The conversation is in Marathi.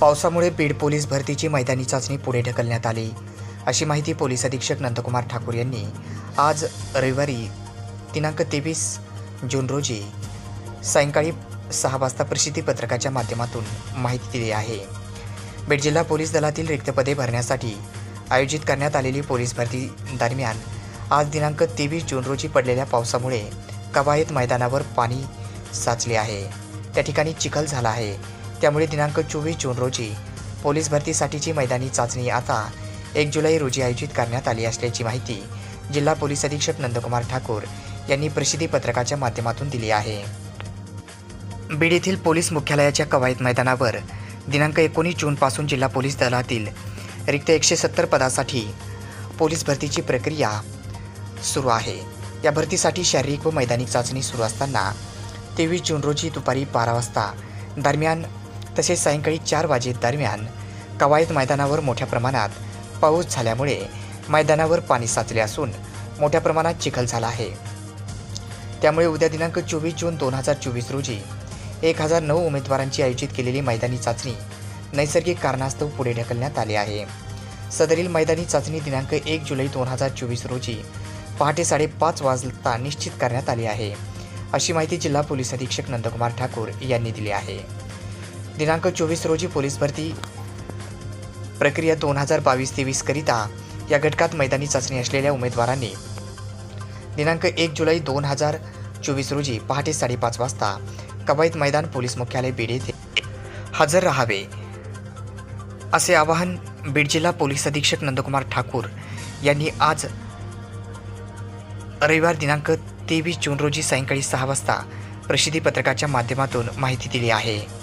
पावसामुळे बीड पोलीस भरतीची मैदानी चाचणी पुढे ढकलण्यात आली. अशी माहिती पोलीस अधीक्षक नंदकुमार ठाकूर यांनी आज रविवारी दिनांक तेवीस जून रोजी सायंकाळी सहा वाजता प्रसिद्धी पत्रकाच्या माध्यमातून माहिती दिली आहे. बीड जिल्हा पोलीस दलातील रिक्त पदे भरण्यासाठी आयोजित करण्यात आलेली पोलीस भरती दरम्यान आज दिनांक तेवीस जून रोजी पडलेल्या पावसामुळे कवायत मैदानावर पाणी साचले आहे. त्या ठिकाणी चिखल झाला आहे. त्यामुळे दिनांक चोवीस जून रोजी पोलीस भरतीसाठीची मैदानी चाचणी आता एक जुलै रोजी आयोजित करण्यात आली असल्याची माहिती जिल्हा पोलीस अधीक्षक नंदकुमार ठाकूर यांनी प्रसिद्धी पत्रकाच्या माध्यमातून दिली आहे. बीड येथील पोलीस मुख्यालयाच्या कवायत मैदानावर दिनांक एकोणीस जूनपासून जिल्हा पोलीस दलातील रिक्त एकशे सत्तर पदासाठी पोलीस भरतीची प्रक्रिया सुरू आहे. या भरतीसाठी शारीरिक व मैदानी चाचणी सुरू असताना तेवीस जून रोजी दुपारी बारा वाजता दरम्यान तसेच सायंकाळी चार वाजे दरम्यान कवायत मैदानावर मोठ्या प्रमाणात पाऊस झाल्यामुळे मैदानावर पाणी साचले असून मोठ्या प्रमाणात चिखल झाला आहे. त्यामुळे उद्या दिनांक चोवीस जून दोन हजार चोवीस रोजी एक हजार नऊ उमेदवारांची आयोजित केलेली मैदानी चाचणी नैसर्गिक कारणास्तव पुढे ढकलण्यात आली आहे. सदरील मैदानी चाचणी दिनांक एक जुलै दोन हजार चोवीस रोजी पहाटे साडेपाच वाजता निश्चित करण्यात आली आहे. अशी माहिती जिल्हा पोलीस अधीक्षक नंदकुमार ठाकूर यांनी दिली आहे. दिनांक चोवीस रोजी पोलीस भरती. प्रक्रिया दोन हजार बावीस तेवीस करिता या घटकात मैदानी चाचणी असलेल्या उमेदवारांनी. दिनांक एक जुलै दोन हजार चोवीस रोजी पहाटे साडेपाच वाजता कवायत मैदान पोलीस मुख्यालय बीड येथे हजर राहावे. असे आवाहन बीड जिल्हा पोलीस अधीक्षक नंदकुमार ठाकूर यांनी आज रविवार दिनांक तेवीस जून रोजी सायंकाळी सहा वाजता प्रसिद्धी पत्रकाच्या माध्यमातून माहिती दिली आहे.